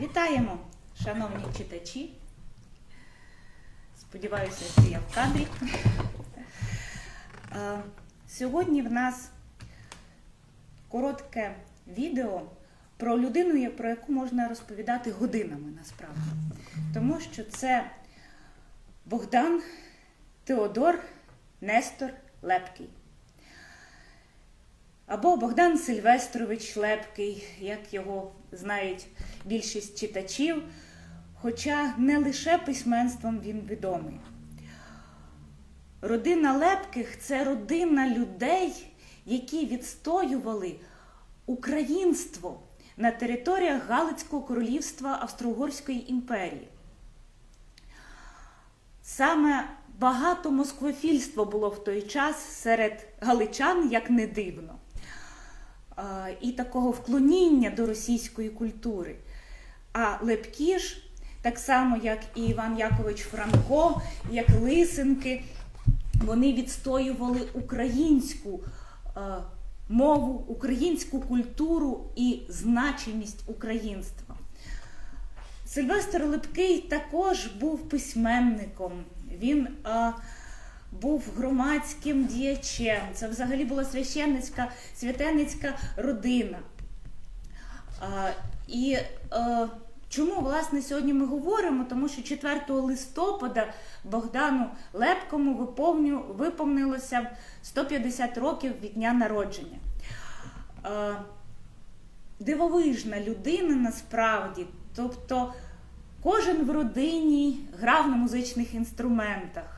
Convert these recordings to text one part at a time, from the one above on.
Вітаємо, шановні читачі. Сподіваюся, що я в кадрі. Е, Сьогодні в нас коротке відео про людину, про яку можна розповідати годинами насправді. Тому що це Богдан Теодор Нестор Лепкий. Або Богдан Сильвестрович Лепкий, як його знають більшість читачів, хоча не лише письменством він відомий. Родина Лепких це родина людей, які відстоювали українство на територіях Галицького королівства Австро-Угорської імперії. Саме багато москвофільства було в той час серед галичан, як не дивно, і такого вклоніння до російської культури. А Лепкі ж, так само як і Іван Якович Франко, як Лисенки, вони відстоювали українську мову, українську культуру і значимість українства. Сильвестр Липкий також був письменником. Він був громадським діячем. Це взагалі була священницька святеницька родина. Е, і е, чому власне сьогодні ми говоримо? Тому що 4 листопада Богдану Лепкому виповню, виповнилося 150 років від дня народження. Е, дивовижна людина насправді. Тобто кожен в родині грав на музичних інструментах.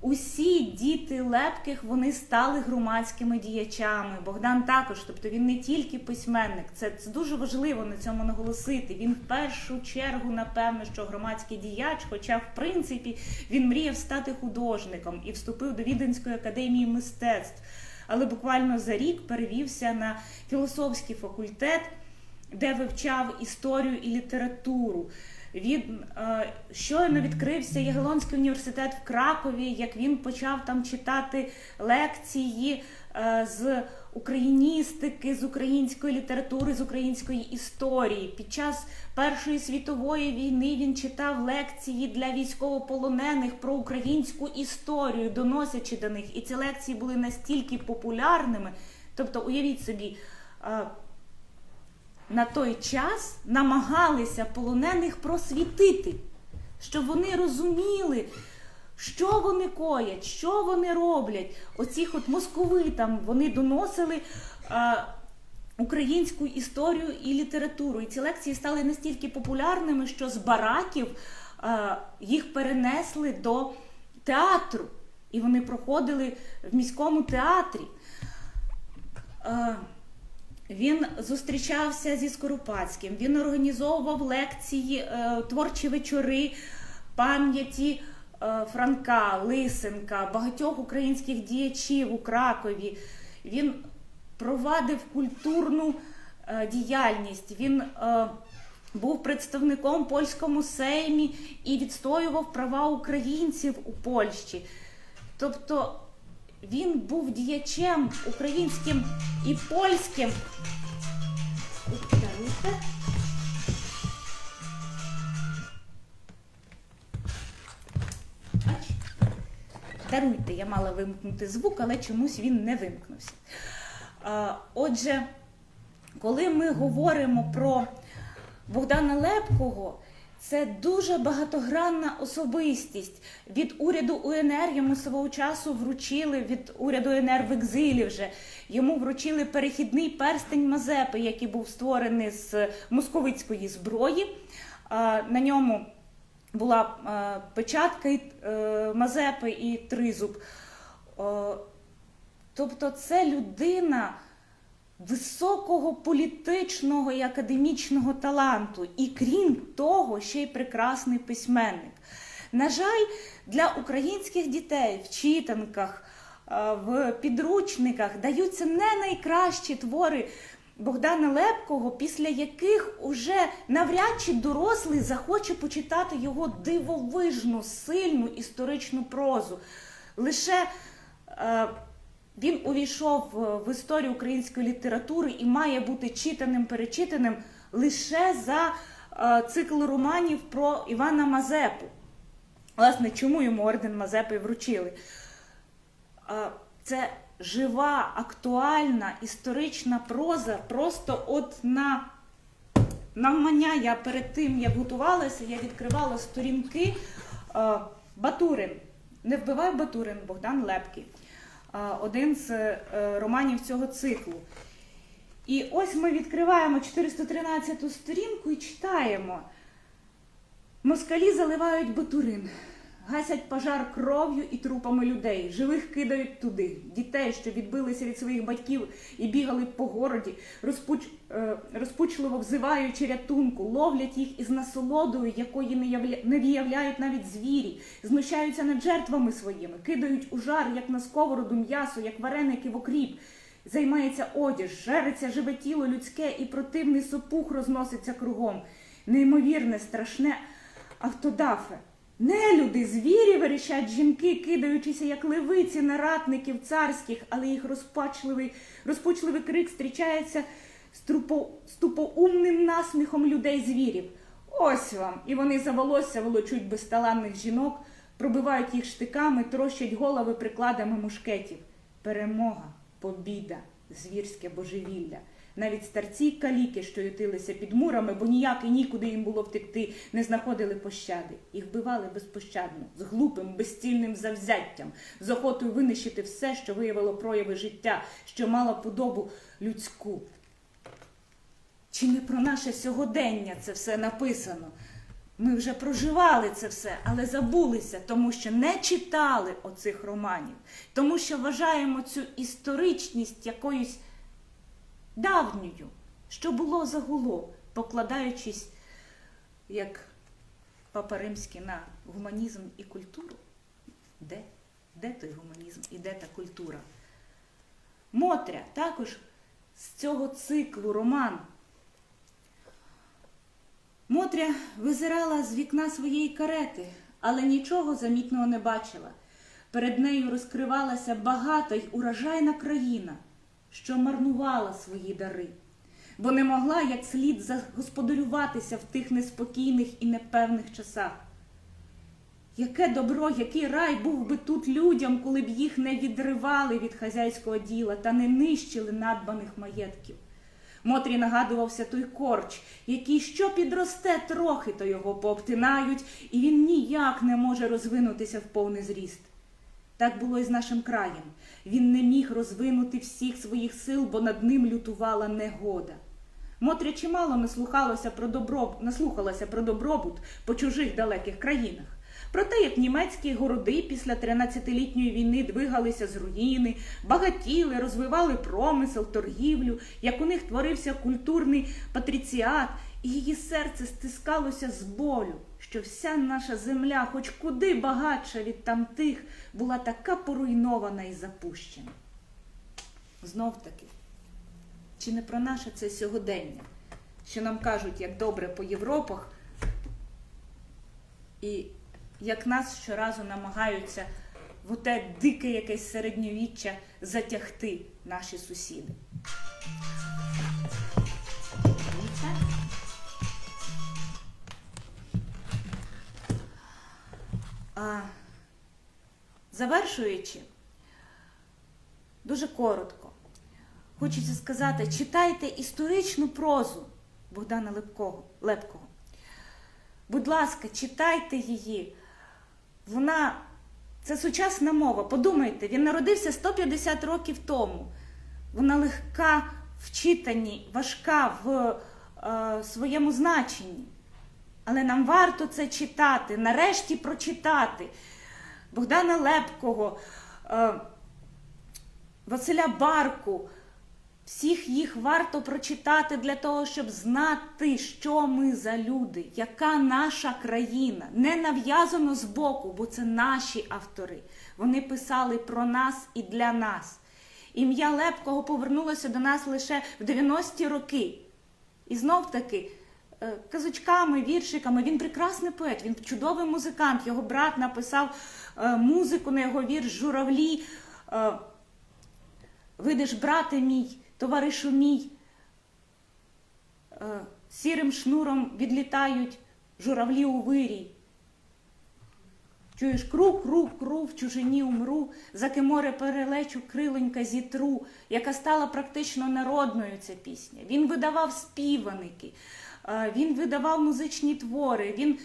Усі діти Лепких вони стали громадськими діячами. Богдан також, тобто він не тільки письменник, це, це дуже важливо на цьому наголосити. Він в першу чергу, напевно, що громадський діяч, хоча, в принципі, він мріяв стати художником і вступив до Віденської академії мистецтв. Але буквально за рік перевівся на філософський факультет, де вивчав історію і літературу. Він е, щойно відкрився Ягелонський університет в Кракові, як він почав там читати лекції е, з україністики, з української літератури, з української історії. Під час Першої світової війни він читав лекції для військовополонених про українську історію, доносячи до них. І ці лекції були настільки популярними. Тобто, уявіть собі. е, на той час намагалися полонених просвітити, щоб вони розуміли, що вони коять, що вони роблять. Оці от московитам вони доносили українську історію і літературу. І ці лекції стали настільки популярними, що з бараків а, їх перенесли до театру. І вони проходили в міському театрі. А, він зустрічався зі Скоропадським, він організовував лекції, е, творчі вечори пам'яті е, Франка, Лисенка, багатьох українських діячів у Кракові. Він провадив культурну е, діяльність. Він був представником польському сеймі і відстоював права українців у Польщі. Тобто він був діячем українським і польським. Даруйте. Я мала вимкнути звук, але чомусь він не вимкнувся. Отже, коли ми говоримо про Богдана Лепкого, це дуже багатогранна особистість. Від уряду УНР йому свого часу вручили від уряду УНР в екзилі вже. Йому вручили перехідний перстень Мазепи, який був створений з московицької зброї. На ньому була печатка е, Мазепи і тризуб. Тобто, це людина високого політичного і академічного таланту, і крім того, ще й прекрасний письменник. На жаль, для українських дітей в читанках, е, в підручниках даються не найкращі твори Богдана Лепкого, після яких уже навряд чи дорослий захоче почитати його дивовижну, сильну історичну прозу. Лише е, він увійшов в- в історію української літератури і має бути читаним, перечитаним лише за е, цикл романів про Івана Мазепу. Власне, чому йому орден Мазепи вручили? Е, Це жива, актуальна історична проза, просто от на навмання я перед тим, як готувалася, я відкривала сторінки е, Батурин. Не вбивай Батурин, Богдан Лепкий. Один з е, романів цього циклу. І ось ми відкриваємо 413 сторінку і читаємо. Москалі заливають Батурин, гасять пожар кров'ю і трупами людей, живих кидають туди, дітей, що відбилися від своїх батьків і бігали по городі, розпуч, е, розпучливо взиваючи рятунку, ловлять їх із насолодою, якої не, явля, не виявляють навіть звірі, знущаються над жертвами своїми, кидають у жар, як на сковороду м'ясо, як вареники в окріп. Займається одяж, жереться живе тіло людське, і противний сопух розноситься кругом. Неймовірне, страшне автодафе. Нелюди, звірі верещать жінки, кидаючися, як левиці на ратників царських, але їх розпачливий, розпучливий крик зустрічається з, трупо, тупоумним насміхом людей звірів. Ось вам. І вони за волосся волочуть безталанних жінок, пробивають їх штиками, трощать голови прикладами мушкетів. Перемога, побіда, звірське божевілля. Навіть старці каліки, що ютилися під мурами, бо ніяк і нікуди їм було втекти, не знаходили пощади. Їх вбивали безпощадно, з глупим, безцільним завзяттям, з охотою винищити все, що виявило прояви життя, що мало подобу людську. Чи не про наше сьогодення це все написано? Ми вже проживали це все, але забулися, тому що не читали оцих романів, тому що вважаємо цю історичність якоюсь давньою, що було загуло, покладаючись, як Папа Римський, на гуманізм і культуру. Де? Де той гуманізм і де та культура? Мотря також з цього циклу роман. Мотря визирала з вікна своєї карети, але нічого замітного не бачила. Перед нею розкривалася багата й урожайна країна, що марнувала свої дари, бо не могла як слід загосподарюватися в тих неспокійних і непевних часах. Яке добро, який рай був би тут людям, коли б їх не відривали від хазяйського діла та не нищили надбаних маєтків. Мотрі нагадувався той корч, який що підросте трохи, то його пообтинають, і він ніяк не може розвинутися в повний зріст. Так було і з нашим краєм. Він не міг розвинути всіх своїх сил, бо над ним лютувала негода. Мотря чимало наслухалася про добро... наслухалася про добробут по чужих далеких країнах. Про те, як німецькі городи після 13-літньої війни двигалися з руїни, багатіли, розвивали промисел, торгівлю, як у них творився культурний патріціат, і її серце стискалося з болю, що вся наша земля, хоч куди багатша від тамтих, була така поруйнована і запущена. Знов таки, чи не про наше це сьогодення, що нам кажуть, як добре по Європах, і як нас щоразу намагаються в оте дике якесь середньовіччя затягти наші сусіди. Завершуючи, дуже коротко, хочеться сказати, читайте історичну прозу Богдана Лепкого. Будь ласка, читайте її. Вона це сучасна мова. Подумайте, він народився 150 років тому. Вона легка в читанні, важка в е, своєму значенні. Але нам варто це читати, нарешті прочитати. Богдана Лепкого, е, Василя Барку. Всіх їх варто прочитати для того, щоб знати, що ми за люди, яка наша країна. Не нав'язано збоку, бо це наші автори. Вони писали про нас і для нас. Ім'я Лепкого повернулося до нас лише в 90-ті роки. І знов таки, казочками, віршиками, він прекрасний поет, він чудовий музикант. Його брат написав е, музику на його вірш Журавлі. Е, Видиш, брате мій, товаришу мій, сірим шнуром відлітають журавлі у вирій. Чуєш кру, кру, кру, в чужині умру, за море перелечу крилонька зітру, яка стала практично народною ця пісня. Він видавав співаники, е, він видавав музичні твори, він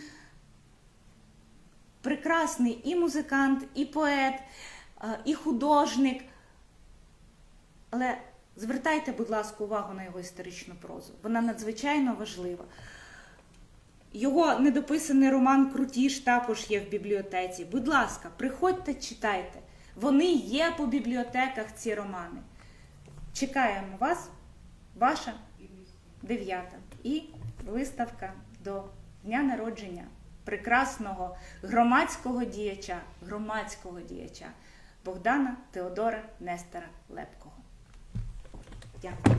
прекрасний і музикант, і поет, і художник. Але звертайте, будь ласка, увагу на його історичну прозу. Вона надзвичайно важлива. Його недописаний роман Крутіш також є в бібліотеці. Будь ласка, приходьте, читайте. Вони є по бібліотеках, ці романи. Чекаємо вас, ваша дев'ята. І виставка до дня народження прекрасного громадського діяча, громадського діяча Богдана Теодора Нестера Лепкого. Дякую.